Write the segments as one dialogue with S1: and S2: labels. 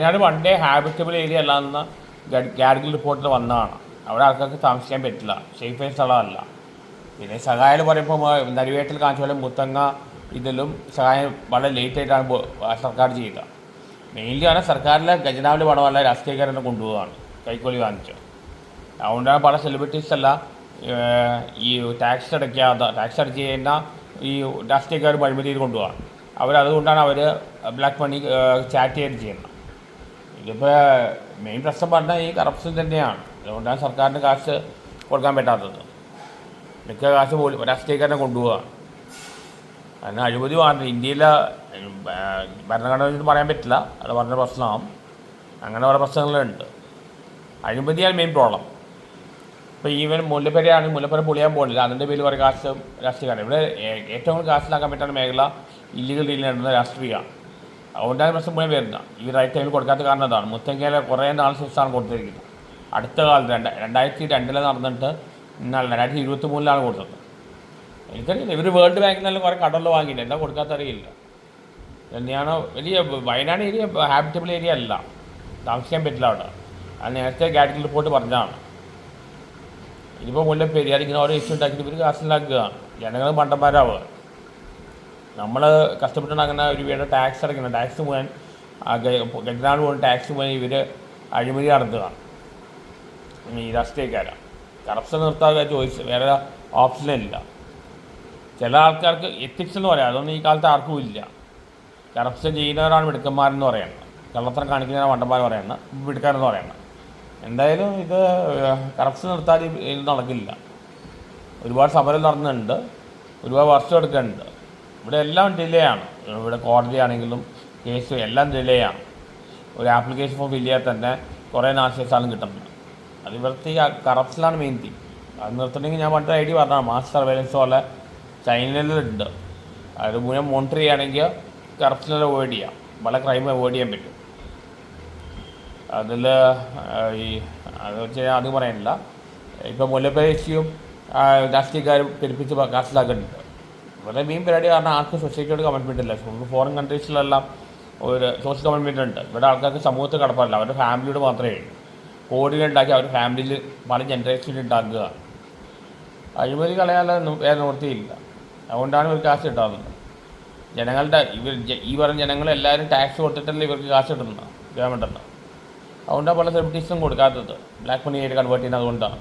S1: വയനാട് പണ്ടേ habitable area അല്ലാന്ന് ഗാഡ്ഗിൽ റിപ്പോർട്ടിൽ വന്നതാണ്. അവിടെ ആൾക്കാർക്ക് താമസിക്കാൻ പറ്റില്ല. സേഫ് സ്ഥലമല്ല. പിന്നെ സഹായം പറയുമ്പോൾ നരിവേട്ടിൽ കാണിച്ച പോലെ മുത്തങ്ങ ഇതിലും സഹായം വളരെ ലേറ്റ് ആയിട്ടാണ് സർക്കാർ ചെയ്യുക മെയിൻലി ആണ് സർക്കാരിലെ ഖജനാവിന്റെ പണമല്ല രാഷ്ട്രീയക്കാരനെ കൊണ്ടുപോവുകയാണ് കൈക്കൂലി വാങ്ങിച്ചു. അതുകൊണ്ടാണ് പല സെലിബ്രിറ്റീസ് അല്ല ഈ ടാക്സ് അടയ്ക്കാതെ ടാക്സ് അടച്ച് കഴിഞ്ഞാൽ ഈ രാഷ്ട്രീയക്കാർ വഴിമതിയിൽ ചെയ്ത് കൊണ്ടുപോകാൻ അവരതുകൊണ്ടാണ് അവർ ബ്ലാക്ക് മണി ചാറ്റ് ചെയ്ത് ചെയ്യുന്നത്. ഇതിപ്പോൾ മെയിൻ പ്രശ്നം പറഞ്ഞാൽ ഈ കറപ്ഷൻ തന്നെയാണ്. അതുകൊണ്ടാണ് സർക്കാരിന് കാശ് കൊടുക്കാൻ പറ്റാത്തത്. മിക്ക കാശ് പോലും രാഷ്ട്രീയക്കാരനെ കൊണ്ടുപോകാൻ അതിന് അഴിമതി പറഞ്ഞു ഇന്ത്യയിലെ ഭരണഘടന പറയാൻ പറ്റില്ല. അത് പറഞ്ഞ പ്രശ്നമാകും അങ്ങനെ പല പ്രശ്നങ്ങളുണ്ട്. അഴിമതിയാണ് മെയിൻ പ്രോബ്ലം ഇപ്പോൾ ഈവൻ മുല്ലപ്പെരയാണ് മുല്ലപ്പെര പൊളിയാൻ പോകുന്നില്ല അതിന്റെ പേരിൽ കുറേ കാശ് രാഷ്ട്രീയക്കാരൻ ഇവിടെ ഏറ്റവും കൂടുതൽ കാശിലാക്കാൻ പറ്റുന്ന മേഖല ഇല്ലീഗൽ ഡീലിൽ നടന്ന രാഷ്ട്രീയമാണ്. അതുകൊണ്ടാണ് പ്രശ്നം മുഴുവൻ വരുന്നത്. ഈ റൈറ്റ് ടൈമിൽ കൊടുക്കാത്ത കാരണം അതാണ്. മുത്തങ്ങയിലെ കുറേ നാൾ ശേഷമാണ് കൊടുത്തിരിക്കുന്നത്. അടുത്ത കാലത്ത് രണ്ട് രണ്ടായിരത്തി രണ്ടിൽ നടന്നിട്ട് ഇന്നലെ രണ്ടായിരത്തി ഇരുപത്തി മൂന്നിലാണ് കൊടുത്തത്. എനിക്കറിയില്ല. ഇവർ വേൾഡ് ബാങ്കിൽ നിന്നെല്ലാം കുറേ കടലിൽ വാങ്ങിയില്ല? എന്താ കൊടുക്കാത്ത അറിയില്ല തന്നെയാണ്? വലിയ വയനാട് ഏരിയ ഹാബിറ്റബിൾ ഏരിയ അല്ല. താമസിക്കാൻ പറ്റില്ല അവിടെ. അത് നേരത്തെ ഗാഡ്ഗിൽ റിപ്പോർട്ട് പറഞ്ഞതാണ്. ഇനിയിപ്പോൾ മുല്ലപ്പേരി അതിങ്ങനെ ഓരോ ഇഷ്യൂ ഉണ്ടാക്കിയിട്ട് ഇവർ കാശിലാക്കുകയാണ് ജനങ്ങൾ മണ്ടന്മാരാവുക നമ്മൾ കഷ്ടപ്പെട്ടുണ്ടാക്കുന്ന ഒരു വീട് ടാക്സ് അടയ്ക്കണം. ടാക്സ് മുഴുവൻ ഗജനാട് മുഴുവൻ ടാക്സ് മുഴുവൻ ഇവർ അഴിമതി നടത്തുകയാണ്. ഈ രാഷ്ട്രീയക്കാരാണ് കറപ്ഷൻ നിർത്താതെ ചോയ്സ് വേറെ ഓപ്ഷനില്ല ചില ആൾക്കാർക്ക് എത്തിക്സ് എന്ന് പറയാം. അതൊന്നും ഈ കാലത്ത് ആർക്കും ഇല്ല. കറപ്ഷൻ ചെയ്യുന്നവരാണ് മിടുക്കന്മാരെന്ന് പറയുന്നത്. കള്ളത്തരം കാണിക്കുന്നവരാണ് വണ്ടന്മാർ പറയുന്നത്. മിടുക്കാരെന്ന് പറയുന്നത്. എന്തായാലും ഇത് കറപ്ഷൻ നിർത്താതെ ഇത് നടക്കില്ല. ഒരുപാട് സമരം നടന്നിട്ടുണ്ട്. ഒരുപാട് വർഷം എടുക്കുന്നുണ്ട്. ഇവിടെ എല്ലാം ഡിലേ ആണ്. ഇവിടെ കോടതി ആണെങ്കിലും കേസ് എല്ലാം ഡിലേ ആണ്. ഒരു ആപ്ലിക്കേഷൻ ഫോം ഫില്ല് ചെയ്യാൻ തന്നെ കുറേ നാശേഷാണ് കിട്ടുന്നുണ്ട് അത് ഇവിടുത്തെ കറപ്ഷനാണ് മെയിൻ തീം അത് നിർത്തണമെങ്കിൽ ഞാൻ പണ്ട് ഡി പറഞ്ഞാൽ മാസ് സർവൈലൻസ് പോലെ ചൈനയിലുണ്ട് അത് മുഴുവൻ മോണിറ്റർ ചെയ്യുകയാണെങ്കിൽ കറപ്ഷനെ അവോയ്ഡ് ചെയ്യാം. പല ക്രൈം അവോയ്ഡ് ചെയ്യാൻ പറ്റും. അതിൽ ഈ അത് വെച്ച് അത് പറയാനില്ല ഇപ്പം മുല്ലപ്പേശിയും രാഷ്ട്രീയക്കാരും പെരുപ്പിച്ച് കാശിലാക്കുന്നുണ്ട്. ഇവിടെ മെയിൻ പരിപാടി കാരണം ആർക്കും സൊസൈറ്റിയോട് കമ്മിറ്റ്മെന്റ് ഇല്ല നമുക്ക് ഫോറിൻ കൺട്രീസിലെല്ലാം ഒരു സോഷ്യൽ കമ്മിറ്റ്മെന്റ് ഉണ്ട് ഇവിടെ ആൾക്കാർക്ക് സമൂഹത്തിൽ കടപ്പാടില്ല. അവരുടെ ഫാമിലിയോട് മാത്രമേ കോടികൾ ഉണ്ടാക്കി അവരുടെ ഫാമിലിയിൽ പല ജനറേഷനിൽ ഉണ്ടാക്കുക. അഴിമതി കളയാനുള്ള വേറെ നിവൃത്തിയില്ല. അതുകൊണ്ടാണ് ഇവർക്ക് കാശ് കിട്ടാറുള്ളത് ജനങ്ങളുടെ ഇവർ ഈ പറഞ്ഞ ജനങ്ങളെല്ലാവരും ടാക്സ് കൊടുത്തിട്ടല്ലേ ഇവർക്ക് കാശ് കിട്ടുന്നത്? ഗവൺമെന്റിന് അതുകൊണ്ടാണ് പല സെലിബ്രിറ്റീസും കൊടുക്കാത്തത്. ബ്ലാക്ക് മണി ആയിട്ട് കൺവേർട്ട് ചെയ്യുന്നത് അതുകൊണ്ടാണ്.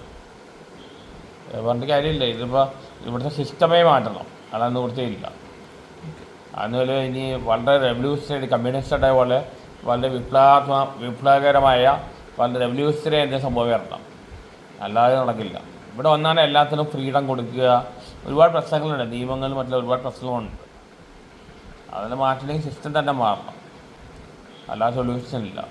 S1: പറഞ്ഞിട്ട് കാര്യമില്ല. ഇതിപ്പോൾ ഇവിടുത്തെ സിസ്റ്റമേ മാറ്റണം. അതാണ് നിവൃത്തിയില്ല അതുപോലെ ഇനി വളരെ റെവല്യൂഷണറി കമ്മ്യൂണിസ്റ്റ് പോലെ വളരെ വിപ്ലവാത്മ വിപ്ലവകരമായ വളരെ റെവല്യൂഷണറി എന്ന സംഭവം വരണം. അല്ലാതെ നടക്കില്ല. ഇവിടെ വന്നാൽ എല്ലാത്തിനും ഫ്രീഡം കൊടുക്കുക. ഒരുപാട് പ്രശ്നങ്ങളുണ്ട്. നിയമങ്ങളും മറ്റുള്ള ഒരുപാട് പ്രശ്നങ്ങളുണ്ട്. അതിന് മാറ്റണമെങ്കിൽ സിസ്റ്റം തന്നെ മാറണം. അല്ലാതെ സൊല്യൂഷൻ ഇല്ല.